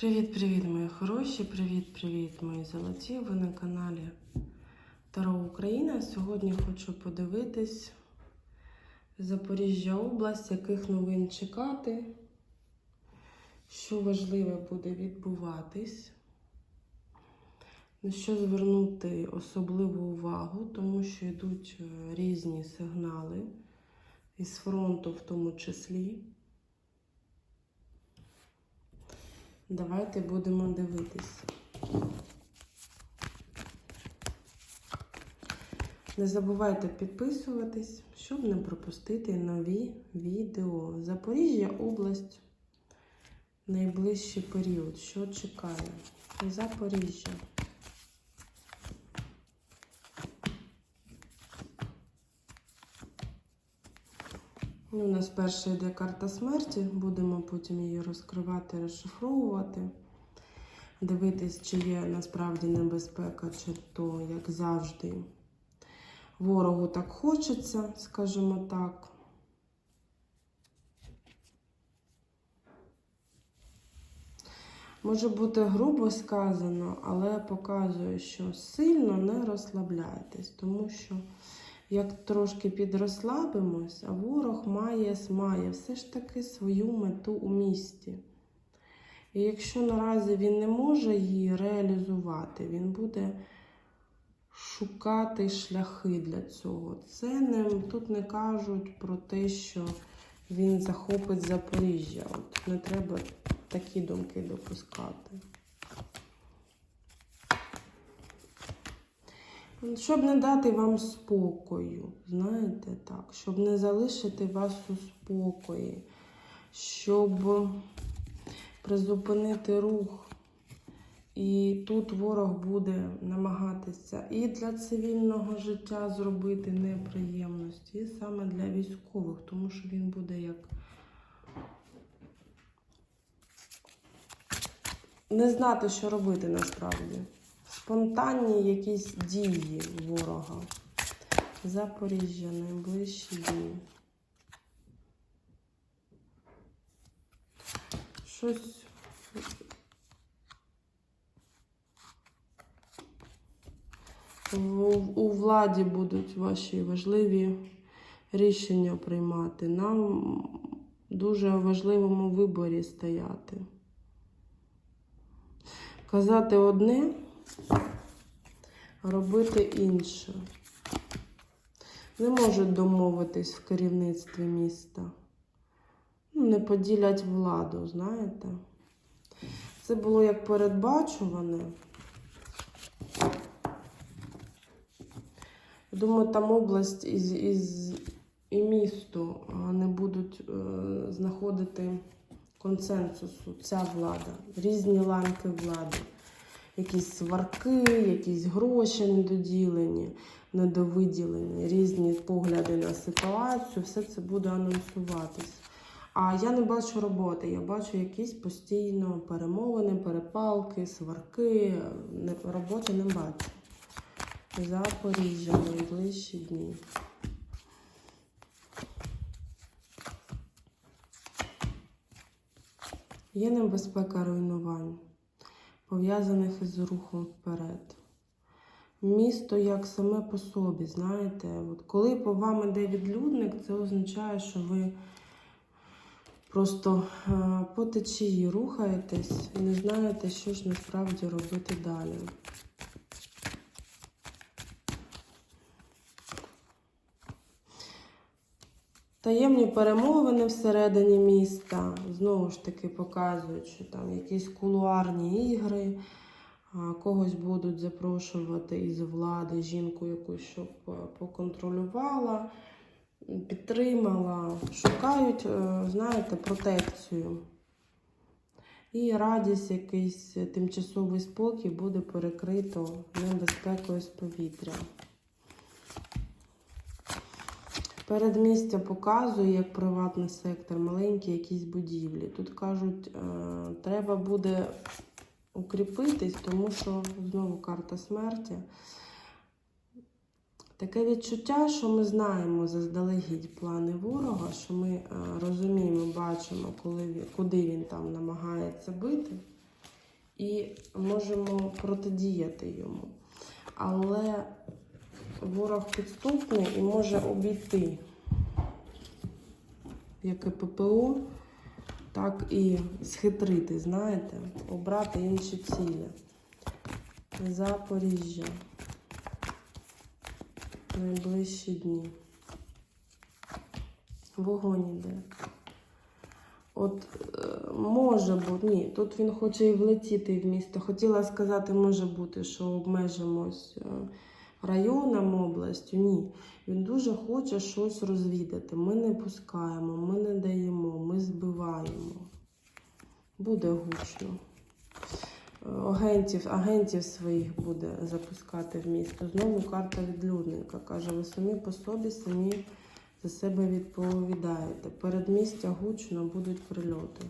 Привіт-привіт, мої хороші! Привіт-привіт, мої золоті! Ви на каналі Таро Україна. Сьогодні хочу подивитись Запоріжжя область, яких новин чекати, що важливе буде відбуватись, на що звернути особливу увагу, тому що йдуть е, різні сигнали із фронту, в тому числі. Давайте будемо дивитись. Не забувайте підписуватись, щоб не пропустити нові відео. Запоріжжя область. Найближчий період. Що чекає? Запоріжжя. Ну, у нас перша йде карта смерті, будемо потім її розкривати, розшифровувати, дивитись, чи є насправді небезпека, чи то, як завжди, ворогу так хочеться, скажімо так. Може бути грубо сказано, але показує, що сильно не розслабляйтесь, тому що як трошки підрослабимось, а ворог має, має все ж таки свою мету у місті. І якщо наразі він не може її реалізувати, він буде шукати шляхи для цього. Це не, тут не кажуть про те, що він захопить Запоріжжя. От не треба такі думки допускати. Щоб не дати вам спокою, знаєте так, щоб не залишити вас у спокої, щоб призупинити рух. І тут ворог буде намагатися і для цивільного життя зробити неприємності, і саме для військових, тому що він буде як не знати, що робити насправді. Спонтанні якісь дії ворога. Запоріжжя найближчі дні. Щось. У, владі будуть ваші важливі рішення приймати. Нам дуже важливому виборі стояти. Казати одне, робити інше. Не можуть домовитись в керівництві міста. Ну, не поділять владу, знаєте. Це було як передбачуване. Думаю, там область із, із, і місто не будуть е, знаходити консенсусу, ця влада, різні ланки влади. Якісь сварки, якісь гроші недоділені, недовиділені, різні погляди на ситуацію, все це буде анонсуватись. А я не бачу роботи, я бачу якісь постійно перемовини, перепалки, сварки. Роботи не бачу. Запоріжжя найближчі дні. Є небезпека руйнувань, пов'язаних із рухом вперед. Місто як саме по собі, знаєте, от коли по вам іде відлюдник, це означає, що ви просто е, по течії рухаєтесь і не знаєте, що ж насправді робити далі. Таємні перемовини всередині міста знову ж таки показують, що там якісь кулуарні ігри, когось будуть запрошувати із влади жінку якусь, щоб е, поконтролювала, підтримала, шукають, е, знаєте, протекцію. І радість, якийсь тимчасовий спокій буде перекрито небезпекою з повітря. Передмістя показує як приватний сектор, маленькі якісь будівлі. Тут кажуть, е, треба буде укріпитись, тому що знову карта смерті. Таке відчуття, що ми знаємо заздалегідь плани ворога, що ми е, розуміємо, бачимо, коли куди він там намагається бити. і можемо протидіяти йому. Але ворог підступний і може обійти як і ППО, так і схитрити, знаєте, обрати інші цілі. Запоріжжя. Найближчі дні. Вогонь іде. От е, може бути, ні, тут він хоче і влетіти в місто. Хотіла сказати, може бути, що обмежимось районом, областю. Ні. Він дуже хоче щось розвідати. Ми не пускаємо, ми не даємо, ми збиваємо. Буде гучно. Е, Агентів, агентів своїх буде запускати в місто. Знову карта відлюдника. Каже, ви самі по собі, самі за себе відповідаєте. Передмістя гучно будуть прильоти.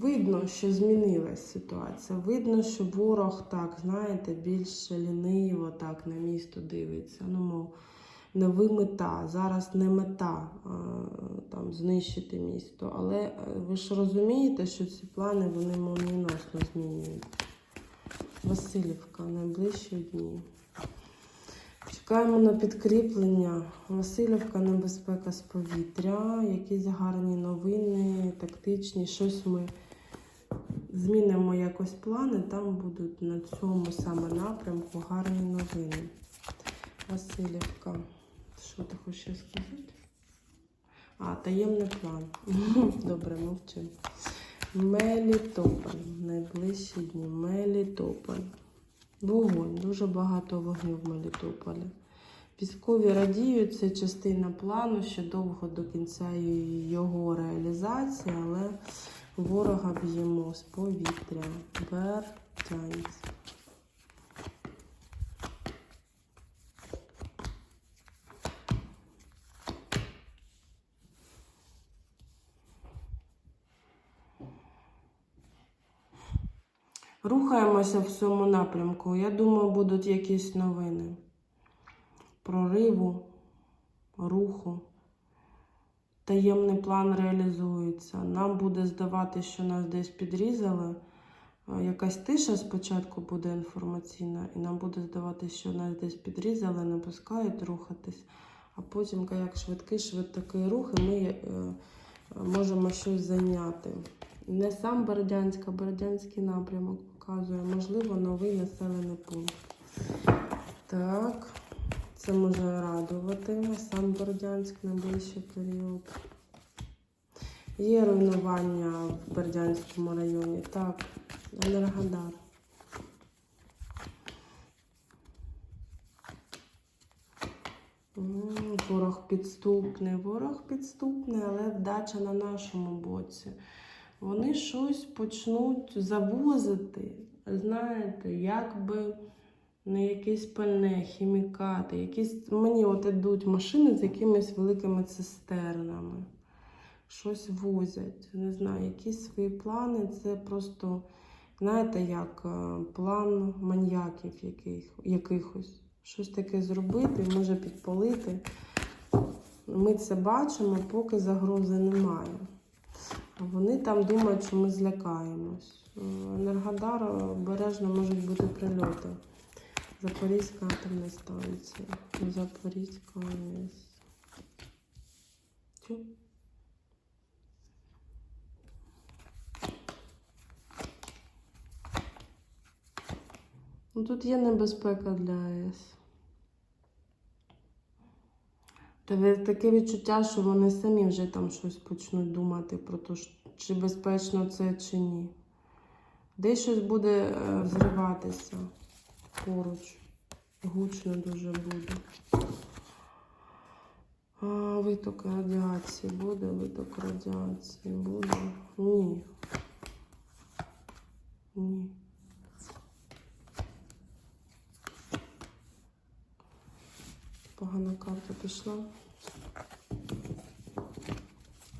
Видно, що змінилась ситуація. Видно, що ворог так, знаєте, більш ліниво так на місто дивиться. Ну, мов, не ви мета. Зараз не мета а, там, знищити місто. Але е, ви ж розумієте, що ці плани вони молнієносно змінюють. Васильівка, найближчі дні. Чекаємо на підкріплення. Васильівка, небезпека з повітря, якісь гарні новини, тактичні, щось ми змінимо якось плани, там будуть на цьому саме напрямку гарні новини. Васильівка. Що ти хочеш сказати? А, таємний план. Добре, мовчимо. Мелітополь. Найближчі дні. Мелітополь. Вогонь, дуже багато вогню в Мелітополі. Військові радіють, це частина плану, ще довго до кінця його реалізації, але ворога б'ємо з повітря. Бердянськ. Рухаємося в цьому напрямку. Я думаю, будуть якісь новини. Прориву, руху. Таємний план реалізується. Нам буде здавати, що нас десь підрізали. Якась тиша спочатку буде інформаційна, і нам буде здавати, що нас десь підрізали, не пускають рухатись. А потім, як швидкий, швидкий рух, і ми е, можемо щось зайняти. Не сам Бердянськ, а Бердянський напрямок показує, можливо, новий населений пункт. Так, це може радувати. Сам Бердянськ найближчий період. Є руйнування в Бердянському районі. Так, Енергодар. Ворог підступний, ворог підступний, але вдача на нашому боці. Вони щось почнуть завозити, знаєте, якби не якесь пальне, хімікати, якісь мені от ідуть машини з якимись великими цистернами. Щось возять. Не знаю, якісь свої плани. Це просто, знаєте, як е, план маньяків яких, якихось. Щось таке зробити, може підпалити. Ми це бачимо, поки загрози немає. Вони там думають, що ми злякаємось. Е, Енергодар обережно можуть бути прильоти. Запорізька атомна станція. Запорізька АЕС. Чу? Ну, тут є небезпека для АЕС. Та таке відчуття, що вони самі вже там щось почнуть думати про те, чи безпечно це, чи ні. Десь щось буде е, взриватися поруч. Гучно дуже буде. А, виток радіації буде, виток радіації буде. Ні. Ні. Погана карта пішла.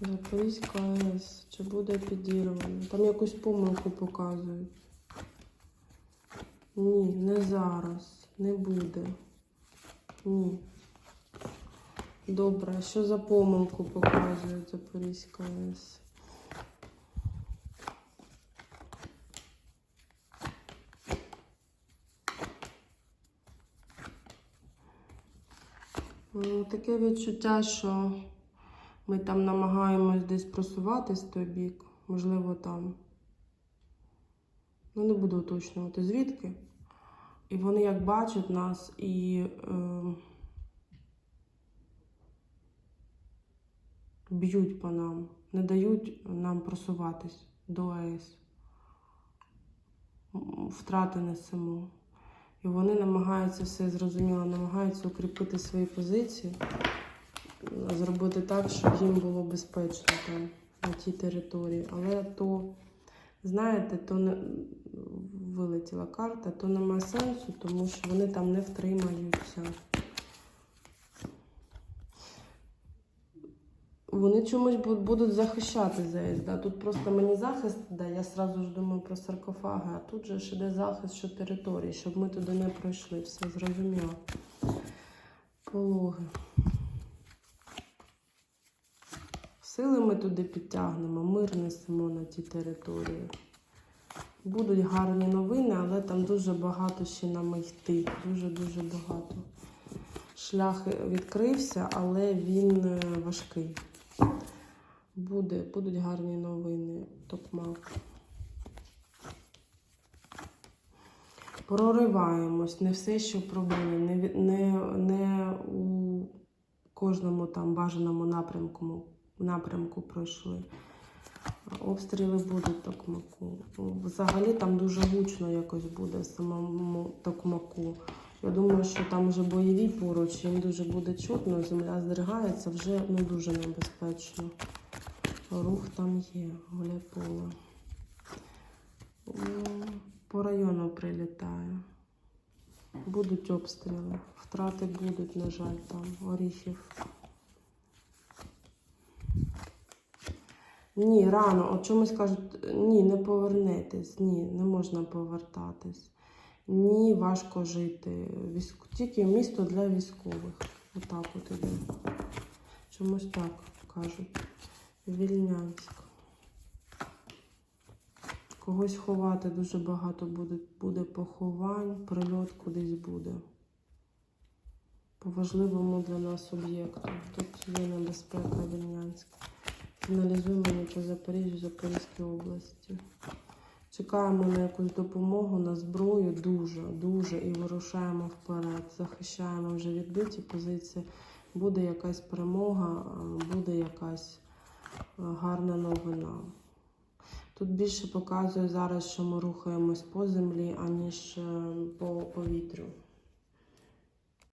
Запорізька АЕС. Чи буде підірвано? Там якусь помилку показують. Ні, не зараз. Не буде. Ні. Добре, що за помилку показує Запорізька АЕС? Ну, таке відчуття, що ми там намагаємось десь просуватись з той бік, можливо, там. Ну, не буду уточнювати звідки. І вони як бачать нас і е, б'ють по нам, не дають нам просуватись до АЕС. Втрати несемо. І вони намагаються все зрозуміло, намагаються укріпити свої позиції, зробити так, щоб їм було безпечно там на тій території. Але то, знаєте, то не вилетіла карта, то немає сенсу, тому що вони там не втримаються. Вони чомусь будуть захищати ЗС. Да? Тут просто мені захист, да, я сразу ж думаю про саркофаги, а тут же ж іде захист що території, щоб ми туди не пройшли. Все зрозуміло. Пологи. Сили ми туди підтягнемо, мир несемо на ті території. Будуть гарні новини, але там дуже багато ще нам йти. Дуже-дуже багато. Шлях відкрився, але він е, важкий. Буде, будуть гарні новини. Токмак. Прориваємось, не все, що пробили, не, не, не у кожному там бажаному напрямку, напрямку пройшли. Обстріли будуть токмаку. Взагалі там дуже гучно якось буде самому токмаку. Я думаю, що там вже бойові поруч, їм дуже буде чутно, земля здригається, вже ну, дуже небезпечно. Рух там є, голе поле. По району прилітає. Будуть обстріли. Втрати будуть, на жаль, там, оріхів. Ні, рано. От чомусь кажуть, ні, не повернетесь, ні, не можна повертатись. Ні, важко жити. Військ... Тільки місто для військових. Отак от іде. Чомусь так кажуть. Вільнянськ. Когось ховати дуже багато буде, буде поховань, прильот кудись буде. По важливому для нас об'єкту. Тут є небезпека Вільнянська. Фіналізуємо ми по Запоріжжю, Запорізькій області. Чекаємо на якусь допомогу, на зброю дуже, дуже і вирушаємо вперед. Захищаємо вже відбиті позиції. Буде якась перемога, буде якась гарна новина. Тут більше показує зараз, що ми рухаємось по землі, аніж е, по повітрю.